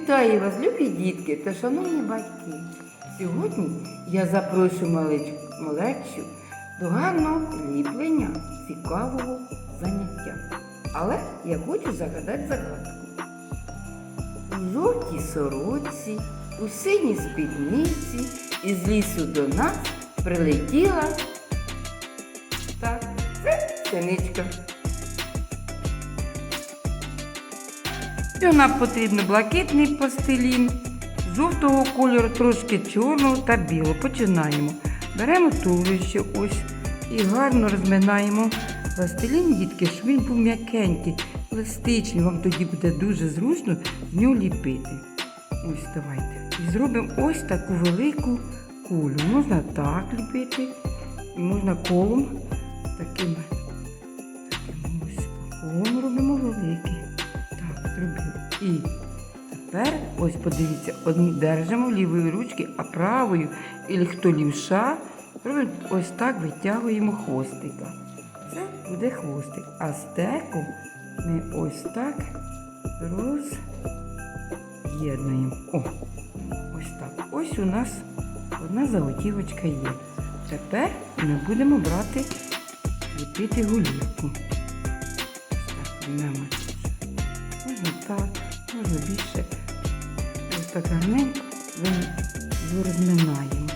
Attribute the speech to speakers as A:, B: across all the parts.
A: Вітаю вас, любі дітки та шановні батьки. Сьогодні я запрошую малечу, до гарного ліплення цікавого заняття. Але я хочу загадати загадку. У жовтій сорочці, у синій спідниці із лісу до нас прилетіла. Так, це синичка. І нам потрібно блакитний пластилін, жовтого кольору, трошки чорного та білого. Починаємо. Беремо туловище ось і гарно розминаємо пластилін, дітки, щоб він був м'якенький, пластичний. Вам тоді буде дуже зручно з нього ліпити. Ось давайте. І зробимо ось таку велику кулю. Можна так ліпити, і можна колом таким, таким ось колом робимо великий. Так, зробили. І тепер, ось подивіться, одну держимо лівою ручки, а правою, і хто лівша, ось так витягуємо хвостика. Це буде хвостик. А стеку ми ось так роз'єднуємо. О, ось так. Ось у нас одна заготівочка є. Тепер ми будемо брати ліпити голівку. Так, візьмемо Можна так, можна більше. Ось так гарненько розминаємо.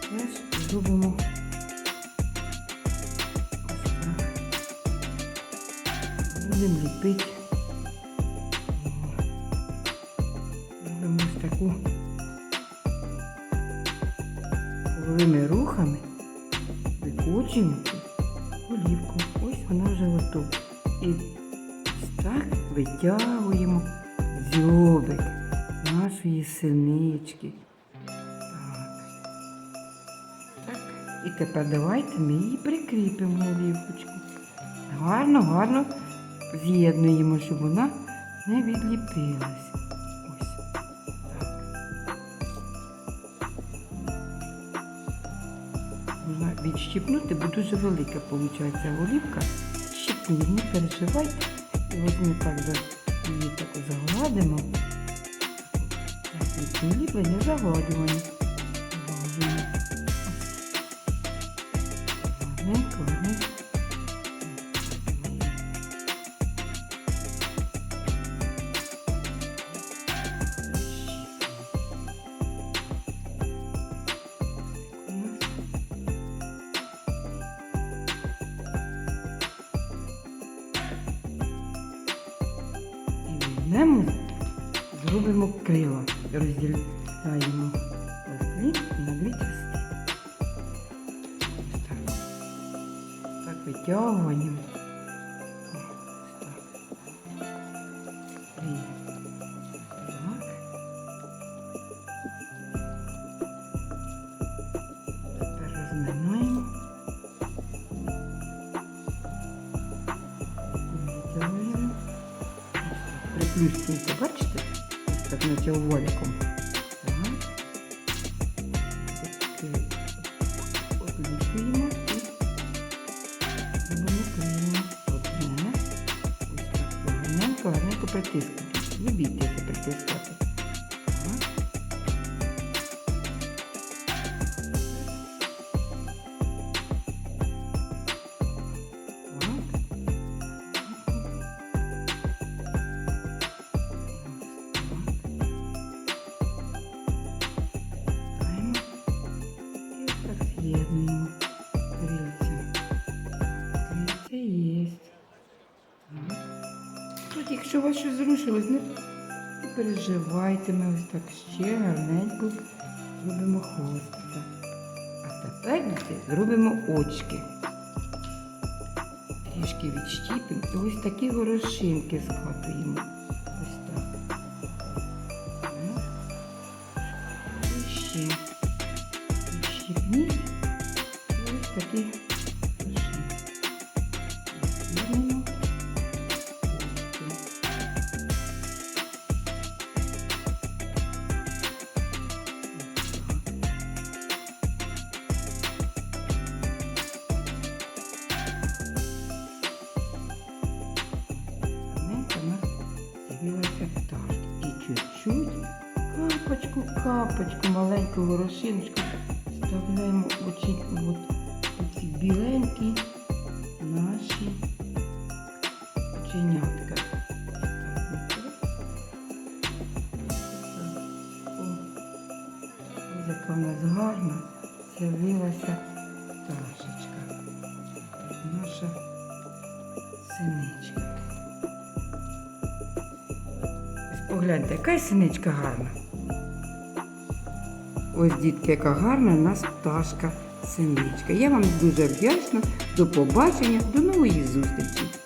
A: Теж зробимо ось. Будемо ліпити. Робимо ось рухами викочуємо голівку. Ось вона вже готова. І так витягуємо дзьобик нашої синички. І тепер давайте ми її прикріпимо голівочку. Гарно, гарно з'єднуємо, щоб вона не відліпилась. Ось. Так. Можна відщипнути, бо дуже велика виходить голівка. Щипніть, не переживайте. І от ми так за її так загладимо. Так, не ліплення. Загладюємо. Гарненько, гарненько. Візьмемо, зробимо крила, розділяємо пластилін на дві частини. Так. Так витягуємо. Приплюснуйте, бачите? Ось так наче оваліком. Так. Таки і робимо крило. Одне. Ось так гарненько, гарненько притискати. Не бійтеся притискати. Так. З'єднуємо крильця. Крильця є. Так. Якщо вас щось зрушилось, не, переживайте, ми ось так ще гарненько зробимо хвостика. А тепер зробимо очки. Трішки відщіпимо і ось такі горошинки скатуємо. Ось. Так. І ще Так, і чуть-чуть капочку, капочку, маленьку горошиночку вставляємо в вот біленькі наші оченятка. Яка в нас гарна з'явилася пташечка. Наша синичка. Погляньте, яка синичка гарна. Ось, дітки, яка гарна у нас пташка синичка. Я вам дуже вдячна. До побачення, до нової зустрічі.